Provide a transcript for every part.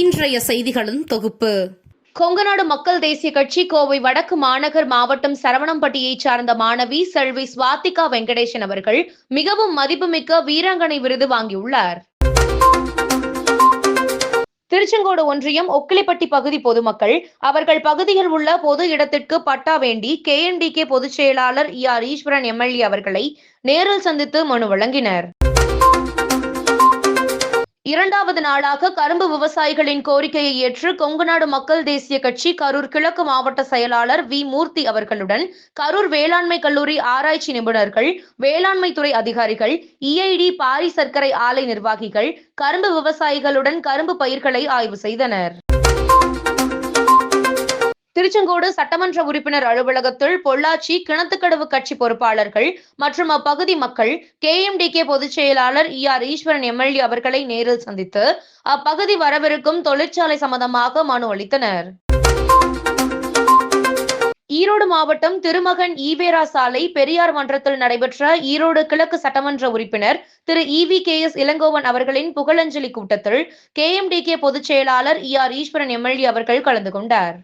இன்றைய செய்திகளின் தொகுப்பு. கொங்கநாடு மக்கள் தேசிய கட்சி கோவை வடக்கு மாநகர் மாவட்டம் சரவணம்பட்டியைச் சார்ந்த மாணவி செல்வி சுவாத்திகா வெங்கடேசன் அவர்கள் மிகவும் மதிப்புமிக்க வீராங்கனை விருது வாங்கியுள்ளார். திருச்செங்கோடு ஒன்றியம் ஒக்கிலிப்பட்டி பகுதி பொதுமக்கள் அவர்கள் பகுதியில் உள்ள பொது இடத்திற்கு பட்டா வேண்டி கே என் பொதுச் செயலாளர் இ ஆர் ஈஸ்வரன் எம்எல்ஏ அவர்களை நேரில் சந்தித்து மனு வழங்கினர். இரண்டாவது நாளாக கரும்பு விவசாயிகளின் கோரிக்கையை ஏற்று கொங்குநாடு மக்கள் தேசிய கட்சி கரூர் கிழக்கு மாவட்ட செயலாளர் வி மூர்த்தி அவர்களுடன் கரூர் வேளாண்மை கல்லூரி ஆராய்ச்சி நிபுணர்கள் வேளாண்மை துறை அதிகாரிகள் இஐடி பாரி சர்க்கரை ஆலை நிர்வாகிகள் கரும்பு விவசாயிகளுடன் கரும்பு பயிர்களை ஆய்வு செய்தனர். திருச்செங்கோடு சட்டமன்ற உறுப்பினர் அலுவலகத்தில் பொள்ளாச்சி கிணத்துக்கடவு கட்சி பொறுப்பாளர்கள் மற்றும் அப்பகுதி மக்கள் கேஎம்டிகே பொதுச் செயலாளர் இ ஆர் ஈஸ்வரன் எம்எல்ஏ அவர்களை நேரில் சந்தித்து அப்பகுதி வரவிருக்கும் தொழிற்சாலை சம்பந்தமாக மனு அளித்தனர். ஈரோடு மாவட்டம் திருமகன் ஈவேரா சாலை பெரியார் மன்றத்தில் நடைபெற்ற ஈரோடு கிழக்கு சட்டமன்ற உறுப்பினர் Thiru E V K S Elangovan அவர்களின் புகழஞ்சலி கூட்டத்தில் கேஎம்டிகே பொதுச் செயலாளர் இ ஆர் ஈஸ்வரன் எம்எல்ஏ அவர்கள் கலந்து கொண்டார்.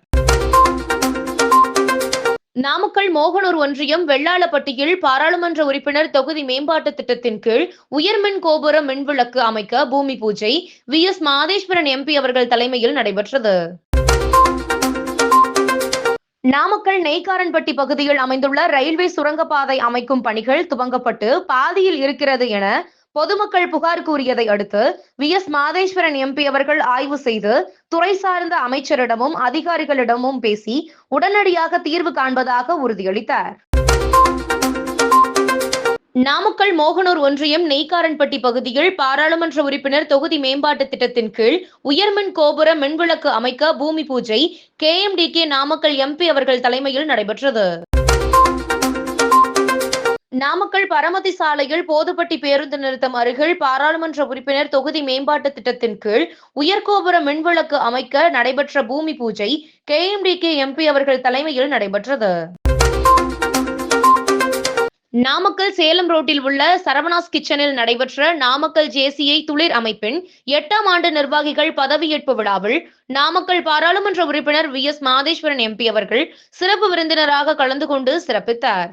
நாமக்கல் மோகனூர் ஒன்றியம் வெள்ளாளப்பட்டியில் பாராளுமன்ற உறுப்பினர் தொகுதி மேம்பாட்டு திட்டத்தின் கீழ் உயர்மின் கோபுர மின்விளக்கு அமைக்க பூமி பூஜை. வி. எஸ். மாதேஸ்வரன் எம்பி அவர்கள் தலைமையில் நடைபெற்றது. நாமக்கல் நெய்காரன்பட்டி பகுதியில் அமைந்துள்ள ரயில்வே சுரங்கப்பாதை அமைக்கும் பணிகள் துவங்கப்பட்டு பாதியில் இருக்கிறது என பொதுமக்கள் புகார் கூறியதை அடுத்து வி. எஸ். மாதேஸ்வரன் எம்பி அவர்கள் ஆய்வு செய்து துறை சார்ந்த அமைச்சரிடமும் அதிகாரிகளிடமும் பேசி உடனடியாக தீர்வு காண்பதாக உறுதியளித்தார். நாமக்கல் மோகனூர் ஒன்றியம் நெய்க்காரன்பட்டி பகுதியில் பாராளுமன்ற உறுப்பினர் தொகுதி மேம்பாட்டு திட்டத்தின் கீழ் உயர்மின் கோபுர மின்விளக்கு அமைக்க பூமி பூஜை K. M D K. Namakkal MP அவர்கள் தலைமையில் நடைபெற்றது. நாமக்கல் பரமதி சாலையில் போதுப்பட்டி பேருந்து நிறுத்தம் அருகில் பாராளுமன்ற உறுப்பினர் தொகுதி மேம்பாட்டு திட்டத்தின் கீழ் உயர்கோபுர மின்விளக்கு அமைக்க நடைபெற்ற பூமி பூஜை கே எம்பி அவர்கள் தலைமையில் நடைபெற்றது. நாமக்கல் சேலம் ரோட்டில் உள்ள சரவணாஸ் கிச்சனில் நடைபெற்ற நாமக்கல் ஜேசிஐ துளிர் அமைப்பின் எட்டாம் ஆண்டு நிர்வாகிகள் பதவியேற்பு விழாவில் நாமக்கல் பாராளுமன்ற உறுப்பினர் வி எஸ் மாதேஸ்வரன் எம்பி அவர்கள் சிறப்பு விருந்தினராக கலந்து கொண்டு சிறப்பித்தார்.